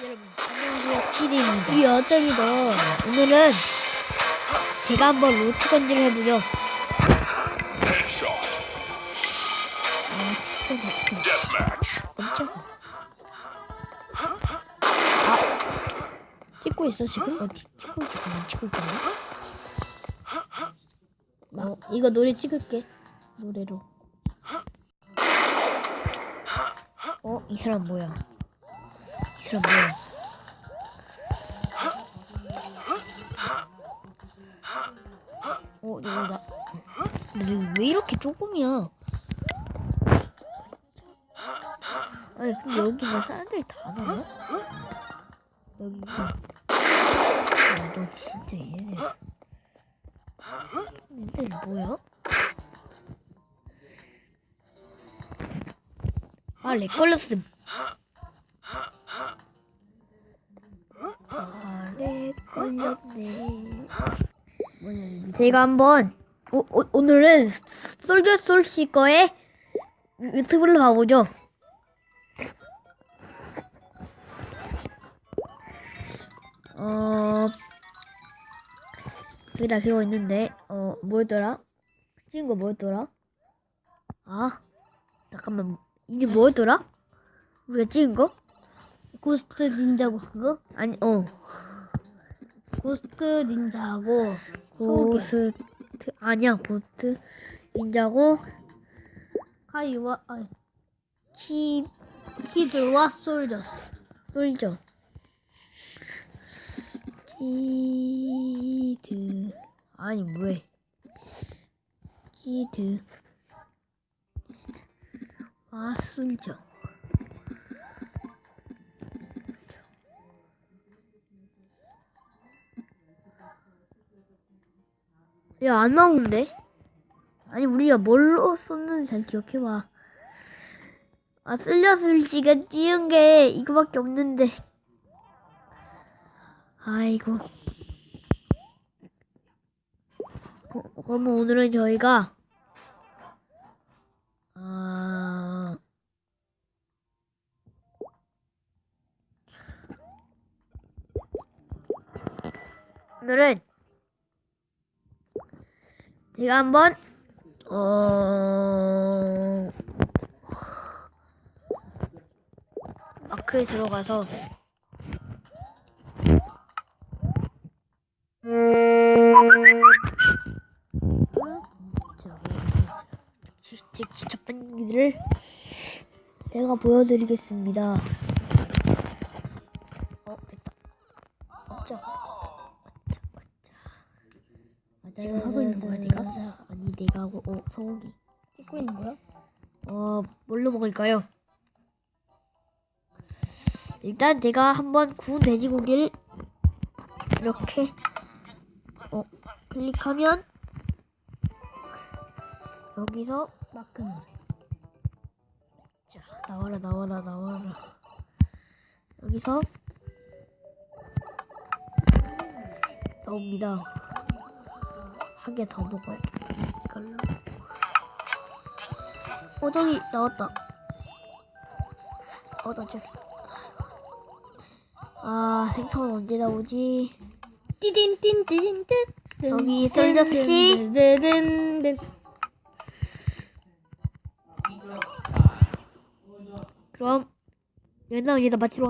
여러분 안녕하세요 키디입니다 이 어쩌기도 오늘은 제가 한번 로트 건지를 해보죠. 아 진짜 Deathmatch. 깜짝아 아 찍고 있어 지금? 어디 찍고 있구나 찍고 있구나 어 이거 노래 찍을게 노래로 어? 이 사람 뭐야 이 사람 뭐야 어 여기다 근데 여기 왜 이렇게 조금이야 아니 근데 여기 뭐 사람들이 다 나와? 여기 야너 진짜 얘네 얘들 뭐야? 아 렉 걸렸음 제가 한번 오, 오, 솔저 솔씨 거의 유튜브를 봐보죠 어 여기다 그거 있는데 어 뭐였더라? 찍은 거 뭐였더라? 아 잠깐만 이게 뭐였더라? 우리가 찍은 거? 고스트 닌자고 그거? 아니 어 고스트 닌자고 고스트 아니야 고스트 닌자고 카이와 아니 키 키드와 솔저 솔저. 키드. 아니 뭐해 키드. 와 솔저 야 안 나오는데? 아니 우리가 뭘로 썼는지 잘 기억해봐. 아 쓸려슬씨가 찍은 게 이거밖에 없는데. 아이고. 어, 그러면 오늘은 저희가 아 오늘은 제가 한번 어 마크에 들어가서 직접 반기를 제가 보여드리겠습니다. 어 됐다. 어쩌. 아, 지금 하고 있는 거야 내가? 내가 하고 어 소고기 찍고 있는 거야? 어 뭘로 먹을까요? 일단 제가 한번 구운 돼지고기를 이렇게 어 클릭하면 여기서 마크는 자 나와라 나와라 나와라. 여기서 나옵니다. 한 개 더 먹어야겠다 이걸로 어 저기 나왔다. 어 나 저기 아 생선 언제 나오지? 띠딘딘띠딘 여기 썰렸 씨. 띠딘 그럼 연락 여기다 마치러